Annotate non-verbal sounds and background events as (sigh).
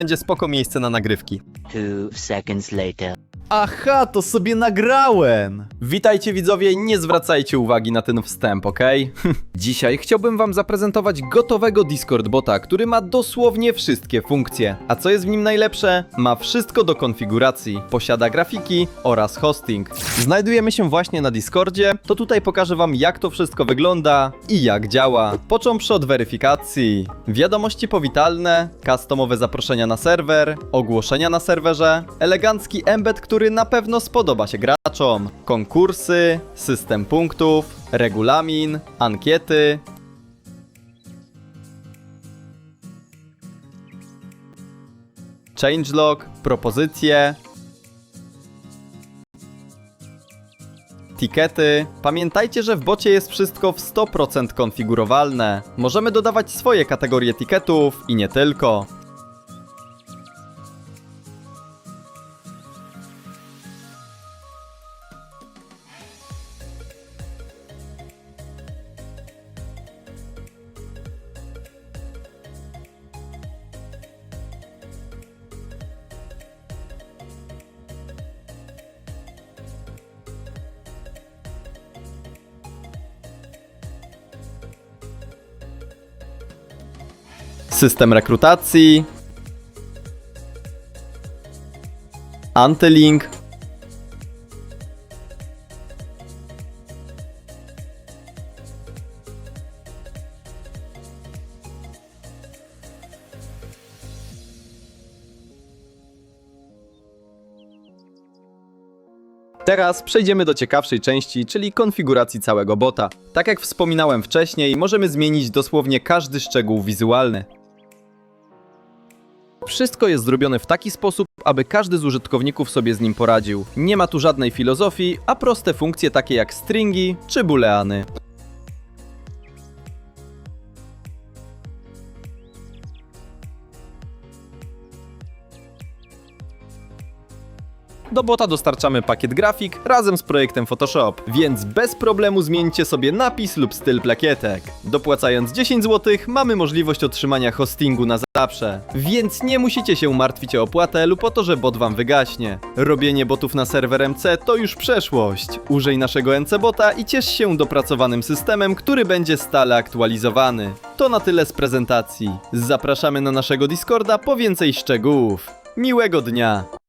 będzie spoko miejsce na nagrywki. Two seconds later. Aha, to sobie nagrałem! Witajcie widzowie, nie zwracajcie uwagi na ten wstęp, ok? (laughs) Dzisiaj chciałbym wam zaprezentować gotowego Discord bota, który ma dosłownie wszystkie funkcje. A co jest w nim najlepsze? Ma wszystko do konfiguracji, posiada grafiki oraz hosting. Znajdujemy się właśnie na Discordzie, to tutaj pokażę wam jak to wszystko wygląda i jak działa. Począwszy od weryfikacji, wiadomości powitalne, customowe zaproszenia na serwer, ogłoszenia na serwerze, elegancki embed, który na pewno spodoba się graczom, konkursy, system punktów, regulamin, ankiety, changelog, propozycje, Tikety. Pamiętajcie, że w bocie jest wszystko w 100% konfigurowalne. Możemy dodawać swoje kategorie tiketów i nie tylko. System rekrutacji. Antylink. Teraz przejdziemy do ciekawszej części, czyli konfiguracji całego bota. Tak jak wspominałem wcześniej, możemy zmienić dosłownie każdy szczegół wizualny. Wszystko jest zrobione w taki sposób, aby każdy z użytkowników sobie z nim poradził. Nie ma tu żadnej filozofii, a proste funkcje takie jak stringi czy booleany. Do bota dostarczamy pakiet grafik razem z projektem Photoshop, więc bez problemu zmieńcie sobie napis lub styl plakietek. Dopłacając 10 zł mamy możliwość otrzymania hostingu na zawsze, więc nie musicie się martwić o opłatę lub o to, że bot wam wygaśnie. Robienie botów na serwer MC to już przeszłość. Użyj naszego NC bota i ciesz się dopracowanym systemem, który będzie stale aktualizowany. To na tyle z prezentacji. Zapraszamy na naszego Discorda po więcej szczegółów. Miłego dnia!